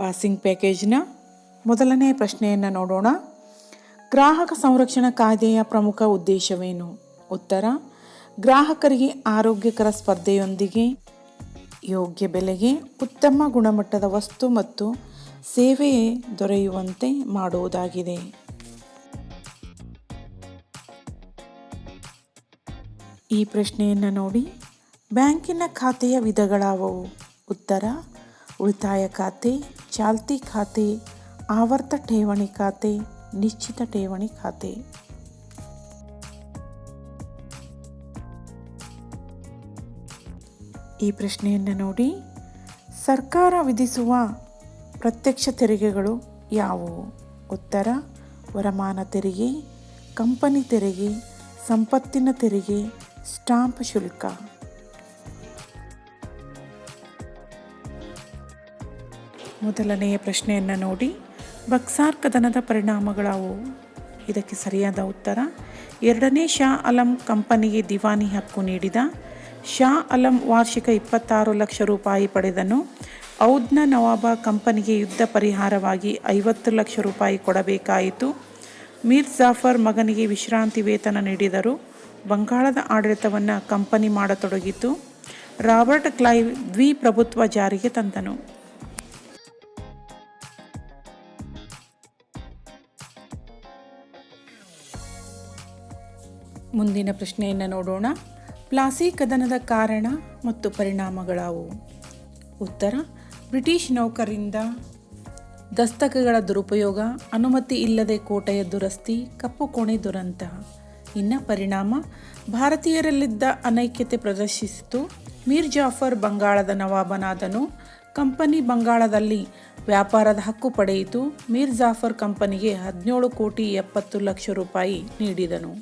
Passing ಪ್ಯಾಕೇಜ್ನ ಮೊದಲನೇ ಪ್ರಶ್ನೆಯನ್ನು ನೋಡೋಣ. ಗ್ರಾಹಕ ಸಂರಕ್ಷಣಾ ಕಾಯ್ದೆಯ ಪ್ರಮುಖ ಉದ್ದೇಶವೇನು? ಉತ್ತರ, ಗ್ರಾಹಕರಿಗೆ ಆರೋಗ್ಯಕರ ಸ್ಪರ್ಧೆಯೊಂದಿಗೆ, ಯೋಗ್ಯ ಬೆಲೆಗೆ ಉತ್ತಮ ಗುಣಮಟ್ಟದ ವಸ್ತು ಮತ್ತು ಸೇವೆ ದೊರೆಯುವಂತೆ ಮಾಡುವುದಾಗಿದೆ. ಈ ಪ್ರಶ್ನೆಯನ್ನು ನೋಡಿ, ಬ್ಯಾಂಕಿನ ಖಾತೆಯ ವಿಧಗಳಾವವು? ಉತ್ತರ, ಉಳಿತಾಯ ಖಾತೆ ಚಾಲ್ತಿ ಖಾತೆ, ಆವರ್ತ ಠೇವಣಿ ಖಾತೆ, ನಿಶ್ಚಿತ ಠೇವಣಿ ಖಾತೆ. ಈ ಪ್ರಶ್ನೆಯನ್ನು ನೋಡಿ ಸರ್ಕಾರ ವಿಧಿಸುವ ಪ್ರತ್ಯಕ್ಷ ತೆರಿಗೆಗಳು ಯಾವುವು? ಉತ್ತರ, ವರಮಾನ ತೆರಿಗೆ, ಕಂಪನಿ ತೆರಿಗೆ, ಸಂಪತ್ತಿನ ತೆರಿಗೆ, ಸ್ಟಾಂಪ್ ಶುಲ್ಕ. ಮೊದಲನೆಯ ಪ್ರಶ್ನೆಯನ್ನು ನೋಡಿ. ಬಕ್ಸಾರ್ ಕದನದ ಪರಿಣಾಮಗಳಾವು? ಇದಕ್ಕೆ ಸರಿಯಾದ ಉತ್ತರ, ಎರಡನೇ ಶಾ ಅಲಂ ಕಂಪನಿಗೆ ದಿವಾನಿ ಹಕ್ಕು ನೀಡಿದ. ಶಾ ಅಲಂ ವಾರ್ಷಿಕ ಇಪ್ಪತ್ತಾರು ಲಕ್ಷ ರೂಪಾಯಿ ಪಡೆದನು. ಔದ್ನ ನವಾಬ ಕಂಪನಿಗೆ ಯುದ್ಧ ಪರಿಹಾರವಾಗಿ ಐವತ್ತು ಲಕ್ಷ ರೂಪಾಯಿ ಕೊಡಬೇಕಾಯಿತು. ಮೀರ್ ಜಾಫರ್ ಮಗನಿಗೆ ವಿಶ್ರಾಂತಿ ವೇತನ ನೀಡಿದರು. ಬಂಗಾಳದ ಆಡಳಿತವನ್ನು ಕಂಪನಿ ಮಾಡತೊಡಗಿತು. ರಾಬರ್ಟ್ ಕ್ಲೈವ್ ದ್ವಿಪ್ರಭುತ್ವ ಜಾರಿಗೆ ತಂದನು. ಮುಂದಿನ ಪ್ರಶ್ನೆಯನ್ನು ನೋಡೋಣ. ಪ್ಲಾಸಿ ಕದನದ ಕಾರಣ ಮತ್ತು ಪರಿಣಾಮಗಳಾವು. ಉತ್ತರ, ಬ್ರಿಟಿಷ್ ನೌಕರಿಂದ ದಸ್ತಕಗಳ ದುರುಪಯೋಗ, ಅನುಮತಿ ಇಲ್ಲದೆ ಕೋಟೆಯ ದುರಸ್ತಿ, ಕಪ್ಪು ಕೋಣೆ ದುರಂತ. ಇನ್ನ ಪರಿಣಾಮ, ಭಾರತೀಯರಲ್ಲಿದ್ದ ಅನೈಕ್ಯತೆ ಪ್ರದರ್ಶಿಸಿತು. ಮೀರ್ ಜಾಫರ್ ಬಂಗಾಳದ ನವಾಬನಾದನು. ಕಂಪನಿ ಬಂಗಾಳದಲ್ಲಿ ವ್ಯಾಪಾರದ ಹಕ್ಕು ಪಡೆಯಿತು. ಮೀರ್ ಜಾಫರ್ ಕಂಪನಿಗೆ ಹದಿನೇಳು ಕೋಟಿ ಎಪ್ಪತ್ತು ಲಕ್ಷ ರೂಪಾಯಿ ನೀಡಿದನು.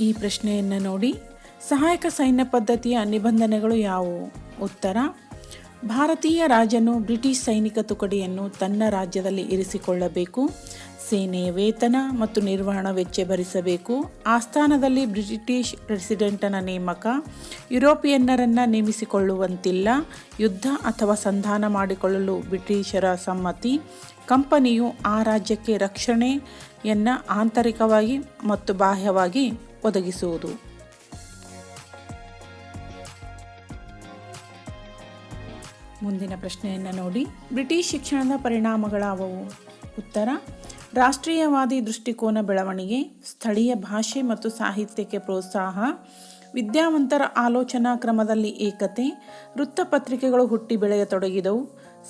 ಈ ಪ್ರಶ್ನೆಯನ್ನು ನೋಡಿ. ಸಹಾಯಕ ಸೈನ್ಯ ಪದ್ಧತಿಯ ನಿಬಂಧನೆಗಳು ಯಾವುವು? ಉತ್ತರ, ಭಾರತೀಯ ರಾಜನು ಬ್ರಿಟಿಷ್ ಸೈನಿಕ ತುಕಡಿಯನ್ನು ತನ್ನ ರಾಜ್ಯದಲ್ಲಿ ಇರಿಸಿಕೊಳ್ಳಬೇಕು. ಸೇನೆಯ ವೇತನ ಮತ್ತು ನಿರ್ವಹಣಾ ವೆಚ್ಚ ಭರಿಸಬೇಕು ಆಸ್ಥಾನದಲ್ಲಿ ಬ್ರಿಟಿಷ್ ಪ್ರೆಸಿಡೆಂಟನ ನೇಮಕ. ಯುರೋಪಿಯನ್ನರನ್ನು ನೇಮಿಸಿಕೊಳ್ಳುವಂತಿಲ್ಲ. ಯುದ್ಧ ಅಥವಾ ಸಂಧಾನ ಮಾಡಿಕೊಳ್ಳಲು ಬ್ರಿಟಿಷರ ಸಮ್ಮತಿ. ಕಂಪನಿಯು ಆ ರಾಜ್ಯಕ್ಕೆ ರಕ್ಷಣೆಯನ್ನು ಆಂತರಿಕವಾಗಿ ಮತ್ತು ಬಾಹ್ಯವಾಗಿ ಒದಗಿಸುವುದು. ಮುಂದಿನ ಪ್ರಶ್ನೆಯನ್ನು ನೋಡಿ. ಬ್ರಿಟಿಷ್ ಶಿಕ್ಷಣದ ಪರಿಣಾಮಗಳಾವವು? ಉತ್ತರ, ರಾಷ್ಟ್ರೀಯವಾದಿ ದೃಷ್ಟಿಕೋನ ಬೆಳವಣಿಗೆ, ಸ್ಥಳೀಯ ಭಾಷೆ ಮತ್ತು ಸಾಹಿತ್ಯಕ್ಕೆ ಪ್ರೋತ್ಸಾಹ, ವಿದ್ಯಾವಂತರ ಆಲೋಚನಾ ಕ್ರಮದಲ್ಲಿ ಏಕತೆ, ವೃತ್ತಪತ್ರಿಕೆಗಳು ಹುಟ್ಟಿ ಬೆಳೆಯತೊಡಗಿದವು,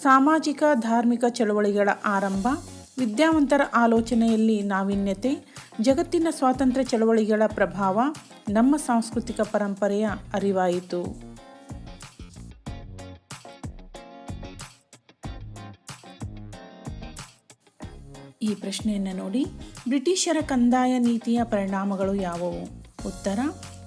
ಸಾಮಾಜಿಕ ಧಾರ್ಮಿಕ ಚಳವಳಿಗಳ ಆರಂಭ ವಿದ್ಯಾವಂತರ ಆಲೋಚನೆಯಲ್ಲಿ ನಾವೀನ್ಯತೆ, ಜಗತ್ತಿನ ಸ್ವಾತಂತ್ರ್ಯ ಚಳವಳಿಗಳ ಪ್ರಭಾವ, ನಮ್ಮ ಸಾಂಸ್ಕೃತಿಕ ಪರಂಪರೆಯ ಅರಿವಾಯಿತು. ಈ ಪ್ರಶ್ನೆಯನ್ನು ನೋಡಿ ಬ್ರಿಟಿಷರ ಕಂದಾಯ ನೀತಿಯ ಪರಿಣಾಮಗಳು ಯಾವುವು? ಉತ್ತರ,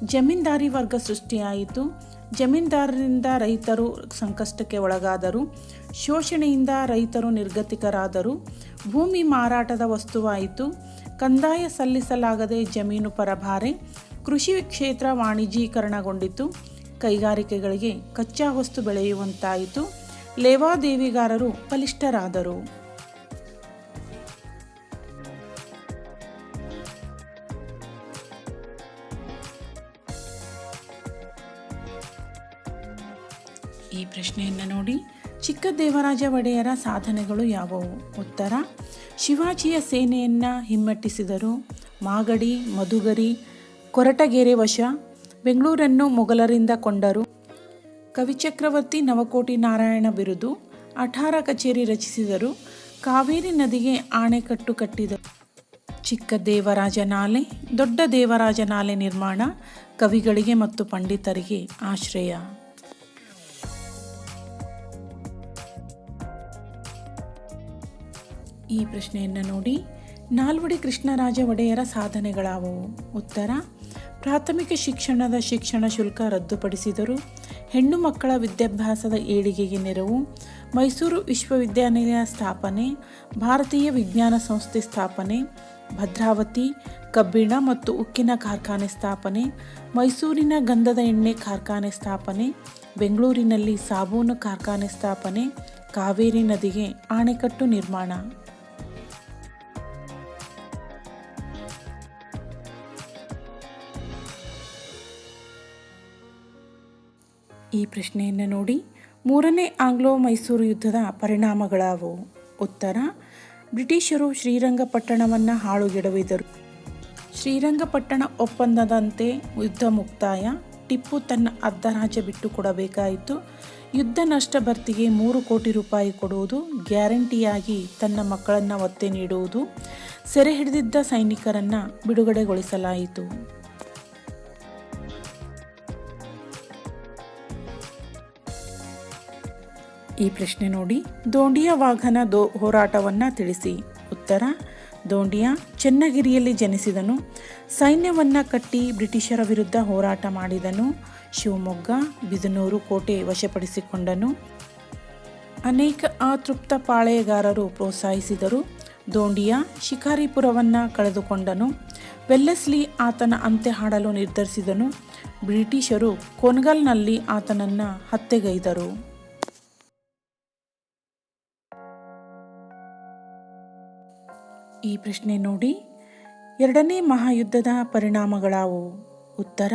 ಜಮೀನ್ದಾರಿ ವರ್ಗ ಸೃಷ್ಟಿಯಾಯಿತು. ಜಮೀನ್ದಾರರಿಂದ ರೈತರು ಸಂಕಷ್ಟಕ್ಕೆ ಒಳಗಾದರು. ಶೋಷಣೆಯಿಂದ ರೈತರು ನಿರ್ಗತಿಕರಾದರು. ಭೂಮಿ ಮಾರಾಟದ ವಸ್ತುವಾಯಿತು. ಕಂದಾಯ ಸಲ್ಲಿಸಲಾಗದೆ ಜಮೀನು ಪರಭಾರೆ. ಕೃಷಿ ಕ್ಷೇತ್ರ ವಾಣಿಜ್ಯೀಕರಣಗೊಂಡಿತು. ಕೈಗಾರಿಕೆಗಳಿಗೆ ಕಚ್ಚಾ ವಸ್ತು ಬೆಳೆಯುವಂತಾಯಿತು. ಲೇವಾದೇವಿಗಾರರು ಬಲಿಷ್ಠರಾದರು. ಈ ಪ್ರಶ್ನೆಯನ್ನು ನೋಡಿ ಚಿಕ್ಕ ದೇವರಾಜ ಒಡೆಯರ ಸಾಧನೆಗಳು ಯಾವುವು? ಉತ್ತರ, ಶಿವಾಜಿಯ ಸೇನೆಯನ್ನು ಹಿಮ್ಮೆಟ್ಟಿಸಿದರು. ಮಾಗಡಿ, ಮಧುಗರಿ, ಕೊರಟಗೆರೆ ವಶ, ಬೆಂಗಳೂರನ್ನು ಮೊಘಲರಿಂದ ಕೊಂಡರು. ಕವಿಚಕ್ರವರ್ತಿ ನವಕೋಟಿ ನಾರಾಯಣ ಬಿರುದು, ಅಠಾರ ಕಚೇರಿ ರಚಿಸಿದರು. ಕಾವೇರಿ ನದಿಗೆ ಆಣೆಕಟ್ಟು ಕಟ್ಟಿದರು. ಚಿಕ್ಕ ದೇವರಾಜ ನಾಲೆ, ದೊಡ್ಡ ದೇವರಾಜ ನಾಲೆ ನಿರ್ಮಾಣ, ಕವಿಗಳಿಗೆ ಮತ್ತು ಪಂಡಿತರಿಗೆ ಆಶ್ರಯ. ಈ ಪ್ರಶ್ನೆಯನ್ನು ನೋಡಿ ನಾಲ್ವಡಿ ಕೃಷ್ಣರಾಜ ಒಡೆಯರ ಸಾಧನೆಗಳಾವುವು. ಉತ್ತರ, ಪ್ರಾಥಮಿಕ ಶಿಕ್ಷಣದ ಶಿಕ್ಷಣ ಶುಲ್ಕ ರದ್ದುಪಡಿಸಿದರು. ಹೆಣ್ಣು ಮಕ್ಕಳ ವಿದ್ಯಾಭ್ಯಾಸದ ಏಳಿಗೆಗೆ ನೆರವು. ಮೈಸೂರು ವಿಶ್ವವಿದ್ಯಾನಿಲಯ ಸ್ಥಾಪನೆ, ಭಾರತೀಯ ವಿಜ್ಞಾನ ಸಂಸ್ಥೆ ಸ್ಥಾಪನೆ, ಭದ್ರಾವತಿ, ಕಬ್ಬಿಣ ಮತ್ತು ಉಕ್ಕಿನ ಕಾರ್ಖಾನೆ ಸ್ಥಾಪನೆ, ಮೈಸೂರಿನ ಗಂಧದ ಎಣ್ಣೆ ಕಾರ್ಖಾನೆ ಸ್ಥಾಪನೆ, ಬೆಂಗಳೂರಿನಲ್ಲಿ ಸಾಬೂನು ಕಾರ್ಖಾನೆ ಸ್ಥಾಪನೆ, ಕಾವೇರಿ ನದಿಗೆ ಆಣೆಕಟ್ಟು ನಿರ್ಮಾಣ. ಈ ಪ್ರಶ್ನೆಯನ್ನು ನೋಡಿ ಮೂರನೇ ಆಂಗ್ಲೋ ಮೈಸೂರು ಯುದ್ಧದ ಪರಿಣಾಮಗಳಾವು? ಉತ್ತರ, ಬ್ರಿಟಿಷರು ಶ್ರೀರಂಗಪಟ್ಟಣವನ್ನು ಹಾಳುಗೆಡವಿದರು. ಶ್ರೀರಂಗಪಟ್ಟಣ ಒಪ್ಪಂದದಂತೆ ಯುದ್ಧ ಮುಕ್ತಾಯ, ಟಿಪ್ಪು ತನ್ನ ಅರ್ಧ ರಾಜ್ಯ ಬಿಟ್ಟು ಕೊಡಬೇಕಾಯಿತು ಯುದ್ಧ ನಷ್ಟ ಭರ್ತಿಗೆ ಮೂರು ಕೋಟಿ ರೂಪಾಯಿ ಕೊಡುವುದು ಗ್ಯಾರಂಟಿಯಾಗಿ ತನ್ನ ಮಕ್ಕಳನ್ನು ಒತ್ತೆ ನೀಡುವುದು, ಸೆರೆ ಹಿಡಿದಿದ್ದ ಸೈನಿಕರನ್ನು ಬಿಡುಗಡೆಗೊಳಿಸಲಾಯಿತು. ಈ ಪ್ರಶ್ನೆ ನೋಡಿ. ದೋಂಡಿಯ ವಾಘನ ದೋ ಹೋರಾಟವನ್ನು ತಿಳಿಸಿ. ಉತ್ತರ, ದೋಂಡಿಯ ಚನ್ನಗಿರಿಯಲ್ಲಿ ಜನಿಸಿದನು. ಸೈನ್ಯವನ್ನು ಕಟ್ಟಿ ಬ್ರಿಟಿಷರ ವಿರುದ್ಧ ಹೋರಾಟ ಮಾಡಿದನು. ಶಿವಮೊಗ್ಗ, ಬಿದನೂರು ಕೋಟೆ ವಶಪಡಿಸಿಕೊಂಡನು. ಅನೇಕ ಅತೃಪ್ತ ಪಾಳೆಯಗಾರರು ಪ್ರೋತ್ಸಾಹಿಸಿದರು. ದೋಂಡಿಯ ಶಿಕಾರಿಪುರವನ್ನು ಕಳೆದುಕೊಂಡನು. ವೆಲ್ಲೆಸ್ಲಿ ಆತನ ಅಂತ್ಯ ಹಾಡಲು ನಿರ್ಧರಿಸಿದನು. ಬ್ರಿಟಿಷರು ಕೊನ್ಗಲ್ನಲ್ಲಿ ಆತನನ್ನು ಹತ್ಯೆಗೈದರು. ಈ ಪ್ರಶ್ನೆ ನೋಡಿ. ಎರಡನೇ ಮಹಾಯುದ್ಧದ ಪರಿಣಾಮಗಳಾವು. ಉತ್ತರ,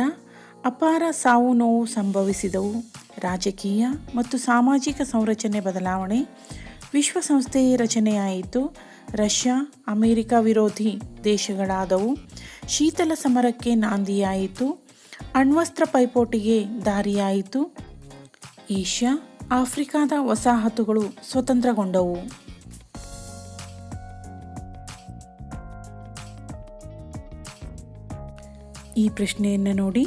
ಅಪಾರ ಸಾವು ನೋವು ಸಂಭವಿಸಿದವು. ರಾಜಕೀಯ ಮತ್ತು ಸಾಮಾಜಿಕ ಸಂರಚನೆ ಬದಲಾವಣೆ. ವಿಶ್ವಸಂಸ್ಥೆ ರಚನೆಯಾಯಿತು. ರಷ್ಯಾ, ಅಮೆರಿಕ ವಿರೋಧಿ ದೇಶಗಳಾದವು. ಶೀತಲ ಸಮರಕ್ಕೆ ನಾಂದಿಯಾಯಿತು. ಅಣ್ವಸ್ತ್ರ ಪೈಪೋಟಿಗೆ ದಾರಿಯಾಯಿತು. ಏಷ್ಯಾ, ಆಫ್ರಿಕಾದ ವಸಾಹತುಗಳು ಸ್ವತಂತ್ರಗೊಂಡವು. ಈ ಪ್ರಶ್ನೆಯನ್ನು ನೋಡಿ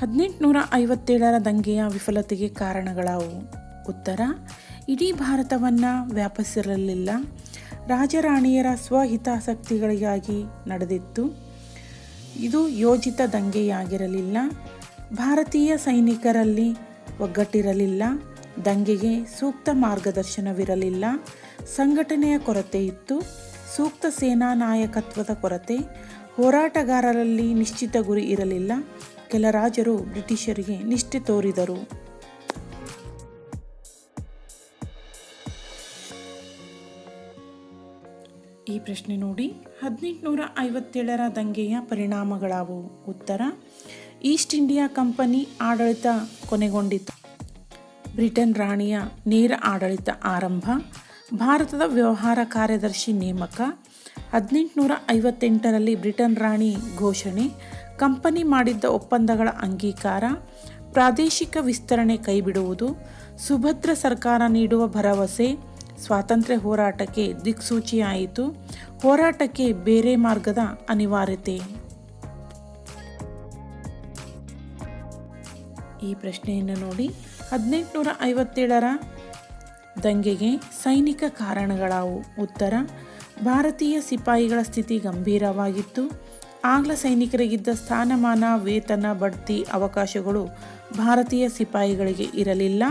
ಹದಿನೆಂಟುನೂರ ಐವತ್ತೇಳರ ದಂಗೆಯ ವಿಫಲತೆಗೆ ಕಾರಣಗಳಾವು. ಉತ್ತರ, ಇಡೀ ಭಾರತವನ್ನು ವ್ಯಾಪಿಸಿರಲಿಲ್ಲ. ರಾಜರಾಣಿಯರ ಸ್ವಹಿತಾಸಕ್ತಿಗಳಿಗಾಗಿ ನಡೆದಿತ್ತು. ಇದು ಯೋಜಿತ ದಂಗೆಯಾಗಿರಲಿಲ್ಲ. ಭಾರತೀಯ ಸೈನಿಕರಲ್ಲಿ ಒಗ್ಗಟ್ಟಿರಲಿಲ್ಲ. ದಂಗೆಗೆ ಸೂಕ್ತ ಮಾರ್ಗದರ್ಶನವಿರಲಿಲ್ಲ. ಸಂಘಟನೆಯ ಕೊರತೆ ಇತ್ತು ಸೂಕ್ತ ಸೇನಾ ನಾಯಕತ್ವದ ಕೊರತೆ. ಹೋರಾಟಗಾರರಲ್ಲಿ ನಿಶ್ಚಿತ ಗುರಿ ಇರಲಿಲ್ಲ. ಕೆಲ ರಾಜರು ಬ್ರಿಟಿಷರಿಗೆ ನಿಷ್ಠೆ ತೋರಿದರು. ಈ ಪ್ರಶ್ನೆ ನೋಡಿ. ಹದಿನೆಂಟುನೂರ ಐವತ್ತೇಳರ ದಂಗೆಯ ಪರಿಣಾಮಗಳಾವು. ಉತ್ತರ, ಈಸ್ಟ್ ಇಂಡಿಯಾ ಕಂಪನಿ ಆಡಳಿತ ಕೊನೆಗೊಂಡಿತು ಬ್ರಿಟನ್ ರಾಣಿಯ ನೇರ ಆಡಳಿತ ಆರಂಭ, ಭಾರತದ ವ್ಯವಹಾರ ಕಾರ್ಯದರ್ಶಿ ನೇಮಕ ಹದಿನೆಂಟುನೂರ ಐವತ್ತೆಂಟರಲ್ಲಿ ಬ್ರಿಟನ್ ರಾಣಿ ಘೋಷಣೆ, ಕಂಪನಿ ಮಾಡಿದ್ದ ಒಪ್ಪಂದಗಳ ಅಂಗೀಕಾರ, ಪ್ರಾದೇಶಿಕ ವಿಸ್ತರಣೆ ಕೈಬಿಡುವುದು, ಸುಭದ್ರ ಸರ್ಕಾರ ನೀಡುವ ಭರವಸೆ, ಸ್ವಾತಂತ್ರ್ಯ ಹೋರಾಟಕ್ಕೆ ದಿಕ್ಸೂಚಿಯಾಯಿತು, ಹೋರಾಟಕ್ಕೆ ಬೇರೆ ಮಾರ್ಗದ ಅನಿವಾರ್ಯತೆ. ಈ ಪ್ರಶ್ನೆಯನ್ನು ನೋಡಿ ಹದಿನೆಂಟುನೂರ ಐವತ್ತೇಳರ ದಂಗೆಗೆ ಸೈನಿಕ ಕಾರಣಗಳಾವು ಉತ್ತರ ಭಾರತೀಯ ಸಿಪಾಯಿಗಳ ಸ್ಥಿತಿ ಗಂಭೀರವಾಗಿತ್ತು. ಆಂಗ್ಲ ಸೈನಿಕರಿಗಿದ್ದ ಸ್ಥಾನಮಾನ, ವೇತನ, ಬಡ್ತಿ ಅವಕಾಶಗಳು ಭಾರತೀಯ ಸಿಪಾಯಿಗಳಿಗೆ ಇರಲಿಲ್ಲ.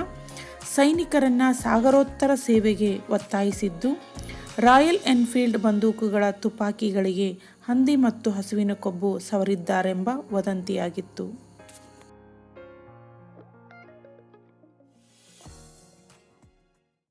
ಸೈನಿಕರನ್ನು ಸಾಗರೋತ್ತರ ಸೇವೆಗೆ ಒತ್ತಾಯಿಸಿದ್ದು, ರಾಯಲ್ ಎನ್ಫೀಲ್ಡ್ ಬಂದೂಕುಗಳ ತುಪಾಕಿಗಳಿಗೆ ಹಂದಿ ಮತ್ತು ಹಸುವಿನ ಕೊಬ್ಬು ಸವರಿದ್ದಾರೆಂಬ ವದಂತಿಯಾಗಿತ್ತು.